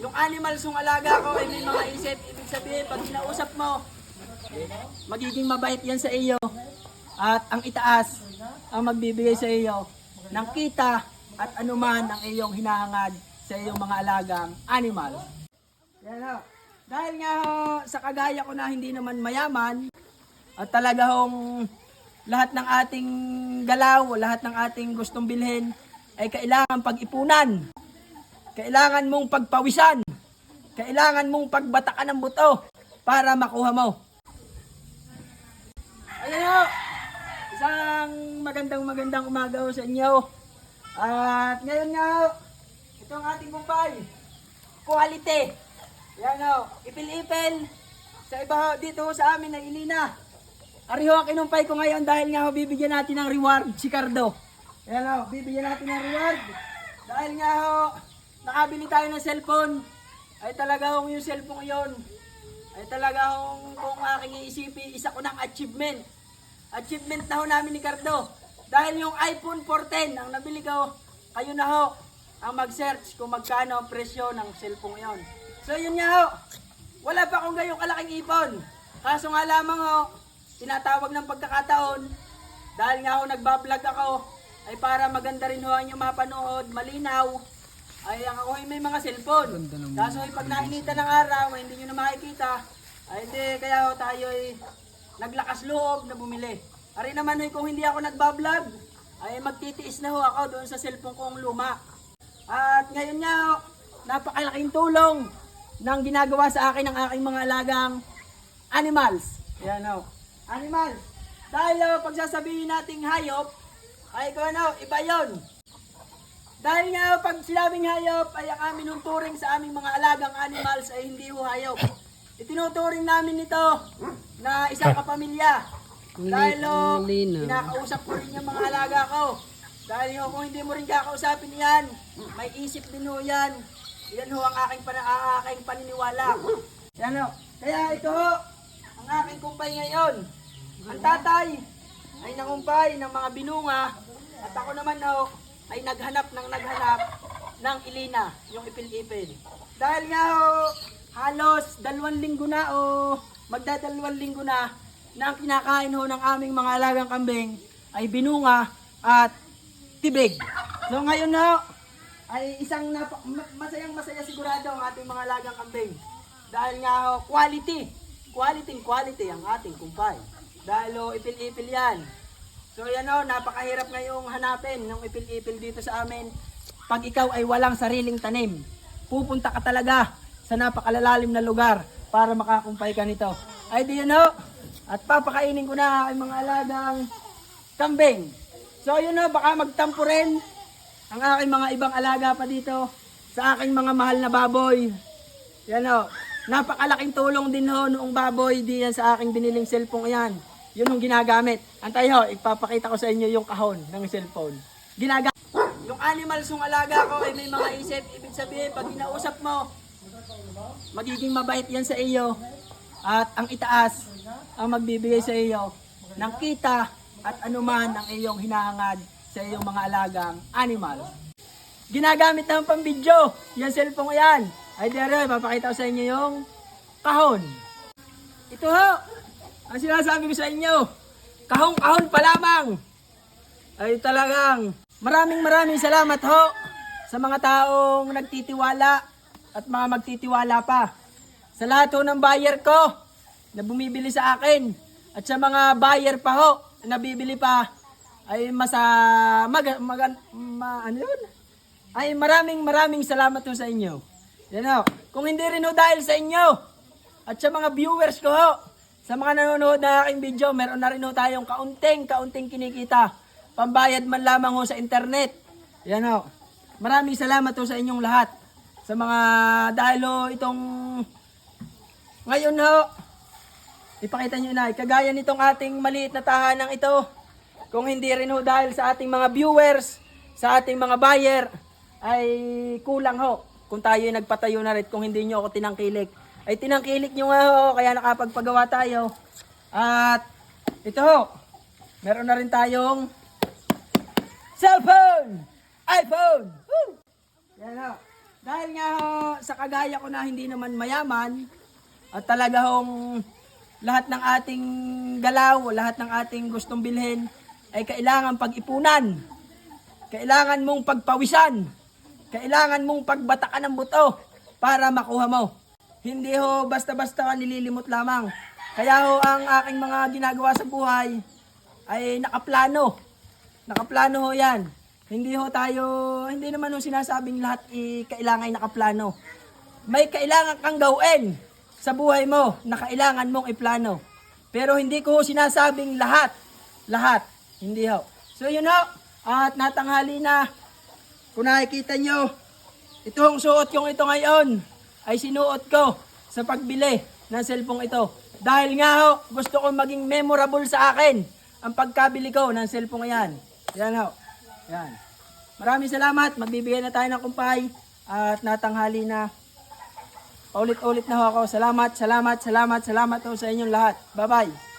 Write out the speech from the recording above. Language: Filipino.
Yung animals yung alaga ko ay may mga isip. Ibig sabihin, pag kinausap mo, magiging mabait yan sa iyo. At ang itaas, ang magbibigay sa iyo ng kita at anuman ang iyong hinahangad sa iyong mga alagang animal. Yan ho. Dahil nga ho, sa kagaya ko na hindi naman mayaman, at talaga hong lahat ng ating galaw, lahat ng ating gustong bilhin ay kailangan pag-ipunan. Kailangan mong pagpawisan. Kailangan mong pagbatakan ng buto para makuha mo. Ayan ho. Isang magandang magandang umaga sa inyo. At ngayon nga ho, ito ang ating kumpay. Quality. Yan ho, ipil-ipil. Sa iba ho, dito ho sa amin na ilina. Ariho ang kinumpay ko ngayon dahil nga ho, bibigyan natin ng reward si Cardo. Yan ho, bibigyan natin ng reward. Dahil nga ho, nakabili tayo ng cellphone. Ay talaga ho, yung cellphone yon ay talaga hong kung aking iisipin, isa ko ng achievement. Achievement na ho namin ni Cardo. Dahil yung iPhone 14 ang nabili ko, kayo na ho ang mag-search kung magkano ang presyo ng cellphone yon. So yun nga ho, wala pa akong gayong kalaking ipon. Kaso nga lamang ho, tinatawag ng pagkakataon, dahil nga ho nagbablog ako, ay para maganda rin ho ang inyong mapanood, malinaw, ay ang ako ay may mga cellphone. Kaso ay pag nainita ng araw, ay hindi nyo na makikita, ay hindi, kaya tayo ay naglakas loob na bumili. Ari naman ho, kung hindi ako nagbablog, ay magtitiis na ho ako doon sa cellphone kong luma. At ngayon nga napakalaking tulong ng ginagawa sa akin ng aking mga alagang animals. Yan ho. Animals. Dahil ho, pag sasabihin nating hayop, ay kung ano, iba yon. Dahil nga pag sinabing hayop, ay ang amin turing sa aming mga alagang animals ay hindi ho hayop. Itinuturing namin ito na isang kapamilya. Dahil ho, kinakausap ko rin yung mga alaga ko. Dahil ho, kung hindi mo rin kakausapin yan, may isip din ho yan. Yan ho ang aking, ang aking paniniwala. Yan ho. Kaya ito ho, ang aking kumpay ngayon. Ang tatay ay nangumpay ng mga binunga at ako naman ho ay naghanap ng naghanap ng ilina, yung ipil-ipil. Dahil nga ho, halos dalawang linggo na o magdadalawang linggo na na ang kinakain ho ng aming mga alagang kambing ay binunga at tibig. So ngayon ho, ay isang ma- masayang masaya sigurado ang ating mga alagang kambing. Dahil nga ho, quality. Quality quality ang ating kumpay. Dahil ho, ipil-ipil yan. So yan o, napakahirap ngayong hanapin ng ipil-ipil dito sa amin. Pag ikaw ay walang sariling tanim, pupunta ka talaga sa napakalalalim na lugar para makakumpay ka nito. Ay di yun ho. At papakainin ko na ang mga alagang kambing. So yun ho, baka magtampo rin ang aking mga ibang alaga pa dito sa aking mga mahal na baboy. Yan o. Napakalaking tulong din ho noong baboy diyan sa aking biniling cellphone yan. Yun yung ginagamit. Antay ho, ipapakita ko sa inyo yung kahon ng cellphone. Ginagamit. Yung animals yung alaga ko ay may mga isip. Ibig sabihin, pag kinausap mo, magiging mabait yan sa iyo. At ang itaas, ang magbibigay sa iyo ng kita at anuman ang iyong hinahangad sa iyong mga alagang animal. Ginagamit pang video. Yan cellphone ko yan. Ay, dere, papakita ko sa inyo yung kahon. Ito ho, ang sinasabi ko sa inyo, kahong-kahon pa lamang. Ay talagang maraming maraming salamat ho sa mga taong nagtitiwala at mga magtitiwala pa. Sa lahat ho ng buyer ko na bumibili sa akin at sa mga buyer pa ho na bibili pa ay masa mag, mag ma, ano yun? Ay maraming maraming salamat ho sa inyo. Yan ho. Kung hindi rin ho dahil sa inyo at sa mga viewers ko ho, sa mga nanonood na aking video, meron na rin ho tayong kaunting, kaunting kinikita. Pambayad man lamang ho sa internet. Yan ho. Maraming salamat ho sa inyong lahat. Sa mga dahil ho itong ngayon ho, ipakita nyo na, kagaya nitong ating maliit na tahanang ito, kung hindi rin ho dahil sa ating mga viewers, sa ating mga buyer, ay kulang ho. Kung tayo ay nagpatayo na rin, kung hindi nyo ako tinangkilik, ay tinangkilik nyo nga ho, kaya nakapagpagawa tayo. At ito ho, meron na rin tayong cellphone! iPhone! Woo! Yan ho. Dahil nga ho, sa kagaya ko na hindi naman mayaman, at talaga hong lahat ng ating galaw, lahat ng ating gustong bilhin, ay kailangan pag-ipunan. Kailangan mong pagpawisan. Kailangan mong pagbatakan ng buto para makuha mo. Hindi ho basta-basta nililimot lamang. Kaya ho ang aking mga ginagawa sa buhay ay nakaplano. Nakaplano ho yan. Hindi ho tayo, hindi naman ho sinasabing lahat i, kailangan ay nakaplano. May kailangan kang gawin sa buhay mo na kailangan mong iplano. Pero hindi ko ho sinasabing lahat. Lahat. Hindi ho. So yun ho. At natanghali na. Kung nakikita nyo, itong suot kong ito ngayon ay sinuot ko sa pagbili ng cellphone ito. Dahil nga ho, gusto ko maging memorable sa akin ang pagkabili ko ng cellphone yan. Yan ho. Yan. Maraming salamat. Magbibigay na tayo ng kumpay at natanghali na. Paulit-ulit na ho ako. Salamat, salamat, salamat, salamat ho sa inyong lahat. Bye-bye.